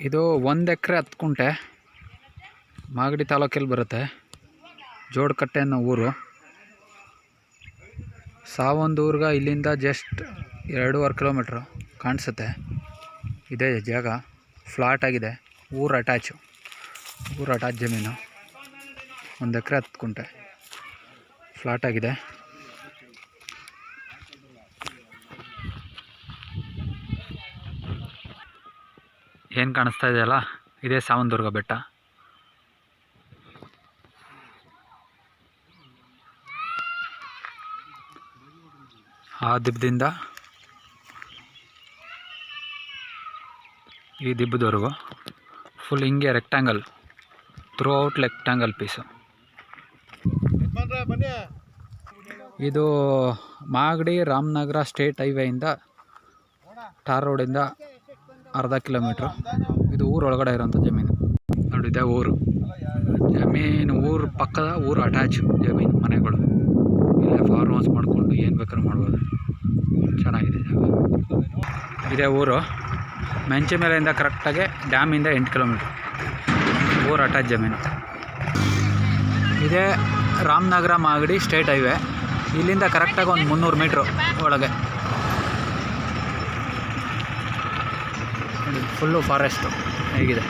ಇದು ಒಂದು ಎಕರೆ ಹತ್ತು ಕುಂಟೆ. ಮಾಗಡಿ ತಾಲೂಕಲ್ಲಿ ಬರುತ್ತೆ. ಜೋಡ್ಕಟ್ಟೆ ಅನ್ನೋ ಊರು. ಸಾವೊಂದೂರ್ಗ ಇಲ್ಲಿಂದ ಜಸ್ಟ್ ಎರಡೂವರೆ ಕಿಲೋಮೀಟ್ರು ಕಾಣಿಸುತ್ತೆ. ಇದೆ ಜಾಗ. ಫ್ಲಾಟ್ ಆಗಿದೆ. ಊರು ಅಟ್ಯಾಚು. ಊರು ಅಟ್ಯಾಚ್ ಜಮೀನು. ಒಂದು ಎಕರೆ ಹತ್ತು ಕುಂಟೆ. ಫ್ಲಾಟ್ ಆಗಿದೆ. ಏನು ಕಾಣಿಸ್ತಾ ಇದೆಯಲ್ಲ ಇದೇ ಸಾವಂದುರ್ಗ ಬೆಟ್ಟ. ಆ ದಿಬ್ಬದಿಂದ ಈ ದಿಬ್ಬದವರೆಗೂ ಫುಲ್ ಹಿಂಗೆ rectangle throughout rectangle piece ಇದು ಮಾಗಡಿ ರಾಮನಗರ ಸ್ಟೇಟ್ ಹೈವೇಯಿಂದ ಟಾರ್ ರೋಡಿಂದ ಅರ್ಧ ಕಿಲೋಮೀಟ್ರ್. ಇದು ಊರೊಳಗಡೆ ಇರೋಂಥ ಜಮೀನು. ನೋಡಿ, ಇದೆ ಊರು. ಜಮೀನು ಊರು ಪಕ್ಕದ ಊರು ಅಟ್ಯಾಚ್ ಜಮೀನು, ಮನೆಗಳು. ಇಲ್ಲೇ ಫಾರ್ಮ್ ಹೌಸ್ ಮಾಡಿಕೊಂಡು ಏನು ಬೇಕಾದ್ರೂ ಮಾಡ್ಬೋದು. ಚೆನ್ನಾಗಿದೆ ಇದೇ ಊರು. ಮೆಂಚಿ ಮೇಲೆಯಿಂದ ಕರೆಕ್ಟಾಗಿ ಡ್ಯಾಮಿಂದ ಎಂಟು ಕಿಲೋಮೀಟ್ರ್. ಊರು ಅಟ್ಯಾಚ್ ಜಮೀನು. ಇದೇ ರಾಮನಗರ ಮಾಗಡಿ ಸ್ಟೇಟ್ ಹೈವೇ ಇಲ್ಲಿಂದ ಕರೆಕ್ಟಾಗಿ ಒಂದು ಮುನ್ನೂರು ಮೀಟ್ರು ಒಳಗೆ. ಫುಲ್ಲು ಫಾರೆಸ್ಟು ಹೇಗಿದೆ?